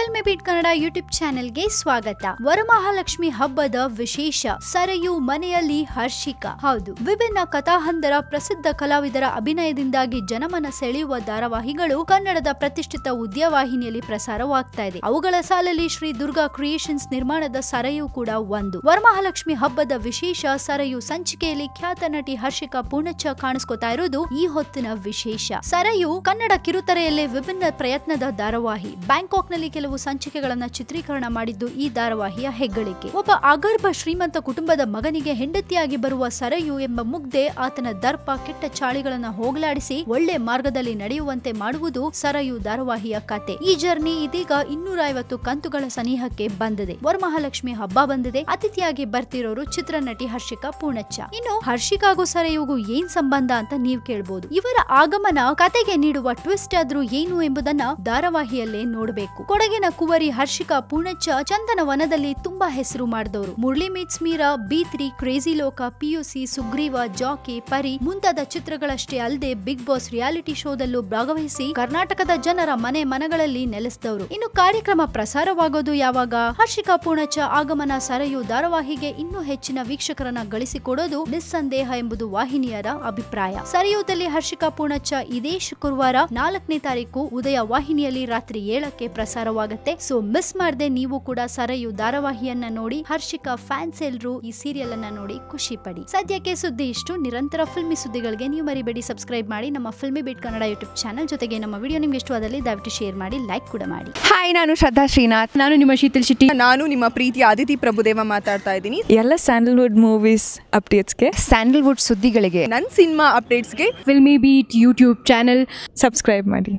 Filmy beet Kannada YouTube ಚಾನೆಲ್ಗೆ ಸ್ವಾಗತ. ವರಮಹಾಲಕ್ಷ್ಮಿ ಹಬ್ಬದ ವಿಶೇಷ, ಸರಯು ಮನೆಯಲ್ಲಿ ಹರ್ಷಿಕಾ. ಹೌದು, ವಿಭಿನ್ನ ಕಥಾಹಂದರ, ಪ್ರಸಿದ್ಧ ಕಲಾವಿದರ ಅಭಿನಯದಿಂದಾಗಿ ಜನಮನ ಸೆಳೆಯುವ ಧಾರಾವಾಹಿಗಳು ಕನ್ನಡದ ಪ್ರತಿಷ್ಠಿತ ಉದ್ಯವಾಹಿನಿಯಲ್ಲಿ ಪ್ರಸಾರವಾಗ್ತಾ ಇದೆ. ಅವುಗಳ ಸಾಲಲ್ಲಿ ಶ್ರೀ ದುರ್ಗಾ ಕ್ರಿಯೇಷನ್ಸ್ ನಿರ್ಮಾಣದ ಸರಯು ಕೂಡ ಒಂದು. ವರಮಹಾಲಕ್ಷ್ಮಿ ಹಬ್ಬದ ವಿಶೇಷ, ಸರಯು ಸಂಚಿಕೆಯಲ್ಲಿ ಖ್ಯಾತ ನಟಿ ಹರ್ಷಿಕಾ ಪೂರ್ಣಚ್ಚ ಕಾಣಿಸ್ಕೊತಾ ಇರೋದು ಈ ಹೊತ್ತಿನ ವಿಶೇಷ. ಸರಯು ಕನ್ನಡ ಕಿರುತೆರೆಯಲ್ಲೇ ವಿಭಿನ್ನ ಪ್ರಯತ್ನದ ಧಾರಾವಾಹಿ. ಬ್ಯಾಂಕಾಕ್ನಲ್ಲಿ ಕೆಲವು ಸಂಚಿಕೆಗಳನ್ನ ಚಿತ್ರೀಕರಣ ಮಾಡಿದ್ದು ಈ ಧಾರಾವಾಹಿಯ ಹೆಗ್ಗಳಿಕೆ. ಒಬ್ಬ ಅಗರ್ಭ ಶ್ರೀಮಂತ ಕುಟುಂಬದ ಮಗನಿಗೆ ಹೆಂಡತಿಯಾಗಿ ಬರುವ ಸರಯು ಎಂಬ ಮುಗ್ಧೆ ಆತನ ದರ್ಪ ಕೆಟ್ಟ ಚಾಳಿಗಳನ್ನ ಹೋಗಲಾಡಿಸಿ ಒಳ್ಳೆ ಮಾರ್ಗದಲ್ಲಿ ನಡೆಯುವಂತೆ ಮಾಡುವುದು ಸರಯು ಧಾರಾವಾಹಿಯ ಕತೆ. ಈ ಜರ್ನಿ ಇದೀಗ ಇನ್ನೂರ ಐವತ್ತು ಕಂತುಗಳ ಸನಿಹಕ್ಕೆ ಬಂದಿದೆ. ವರಮಹಾಲಕ್ಷ್ಮಿ ಹಬ್ಬ ಬಂದಿದೆ. ಅತಿಥಿಯಾಗಿ ಬರ್ತಿರೋರು ಚಿತ್ರನಟಿ ಹರ್ಷಿಕಾ ಪೂರ್ಣಚ್ಚ. ಇನ್ನು ಹರ್ಷಿಕಾಗೂ ಸರಯುಗೂ ಏನ್ ಸಂಬಂಧ ಅಂತ ನೀವು ಕೇಳಬಹುದು ಇವರ ಆಗಮನ ಕತೆಗೆ ನೀಡುವ ಟ್ವಿಸ್ಟ್ ಆದ್ರೂ ಏನು ಎಂಬುದನ್ನ ಧಾರಾವಾಹಿಯಲ್ಲೇ ನೋಡಬೇಕು. ಕೊಡಗಿನ ಕುವರಿ, ಹರ್ಷಿಕಾ ಪೂಣಚ್ಚ ಚಂದನವನದಲ್ಲಿ ತುಂಬಾ ಹೆಸರು ಮಾಡಿದವರು. Murali meets Meera B three crazy Loka PUC Sugreeva Jackie Pari ಮುಂತಾದ ಚಿತ್ರಗಳಷ್ಟೇ ಅಲ್ಲದೆ ಬಿಗ್ ಬಾಸ್ ರಿಯಾಲಿಟಿ ಶೋದಲ್ಲೂ ಭಾಗವಹಿಸಿ ಕರ್ನಾಟಕದ ಜನರ ಮನೆ ಮನಗಳಲ್ಲಿ ನೆಲೆಸಿದವರು. ಇನ್ನು ಕಾರ್ಯಕ್ರಮ ಪ್ರಸಾರವಾಗೋದು ಯಾವಾಗ? ಹರ್ಷಿಕಾ ಪೂರ್ಣಚ್ಚ ಆಗಮನ ಸರಯು ಧಾರಾವಾಹಿಗೆ ಇನ್ನೂ ಹೆಚ್ಚಿನ ವೀಕ್ಷಕರನ್ನ ಗಳಿಸಿಕೊಡೋದು ನಿಸ್ಸಂದೇಹ ಎಂಬುದು ವಾಹಿನಿಯರ ಅಭಿಪ್ರಾಯ. ಸರಿಯೂದಲ್ಲಿ ಹರ್ಷಿಕಾ ಪೂರ್ಣಚ್ಚ ಇದೇ ಶುಕ್ರವಾರ ನಾಲ್ಕನೇ ತಾರೀಕು ಉದಯ ವಾಹಿನಿಯಲ್ಲಿ ರಾತ್ರಿ ಏಳಕ್ಕೆ ಪ್ರಸಾರವಾಗುತ್ತೆ ಸೊ ಮಿಸ್ ಮಾಡದೆ ನೀವು ಕೂಡ ಸರಯು ಧಾರಾವಾಹಿಯನ್ನ ನೋಡಿ ಹರ್ಷಿಕಾ ಫ್ಯಾನ್ಸ್ ಎಲ್ರು ಈ ಸೀರಿಯಲ್ ಅನ್ನ ನೋಡಿ ಖುಷಿ ಪಡಿ. ಸದ್ಯಕ್ಕೆ ಸುದ್ದಿ ಇಷ್ಟು. ನಿರಂತರ ಫಿಲ್ಮಿ ಸುದ್ದಿಗಳಿಗೆ ನೀವು ಮರಿಬೇಡಿ. ಸಬ್ಸ್ಕ್ರೈಬ್ ಮಾಡಿ ನಮ್ಮ Filmi beat Kannada YouTube channel ಜೊತೆಗೆ ನಮ್ಮ ವಿಡಿಯೋ ನಿಮ್ಗೆ ಇಷ್ಟವಾದಲ್ಲಿ ದಯವಿಟ್ಟು ಶೇರ್ ಮಾಡಿ ಲೈಕ್ ಕೂಡ ಮಾಡಿ. ಹಾಯ್ ನಾನು ಶ್ರದ್ಧಾ ಶ್ರೀನಾಥ್. ನಾನು ನಿಮ್ಮ ಶೀತಲ್ ಶೆಟ್ಟಿ. ನಾನು ನಿಮ್ಮ ಪ್ರೀತಿ ಆದಿತಿ ಪ್ರಭುದೇವ ಮಾತಾಡ್ತಾ ಇದ್ದೀನಿ. ಎಲ್ಲ ಸ್ಯಾಂಡಲ್ವುಡ್ ಮೂವೀಸ್ ಅಪ್ಡೇಟ್ಸ್ಗೆ ಸ್ಯಾಂಡಲ್ವುಡ್ ಸುದ್ದಿಗಳಿಗೆ. ನನ್ನ cinema ಅಪ್ಡೇಟ್ಸ್ಗೆ Filmi beat YouTube channel subscribe ಮಾಡಿ.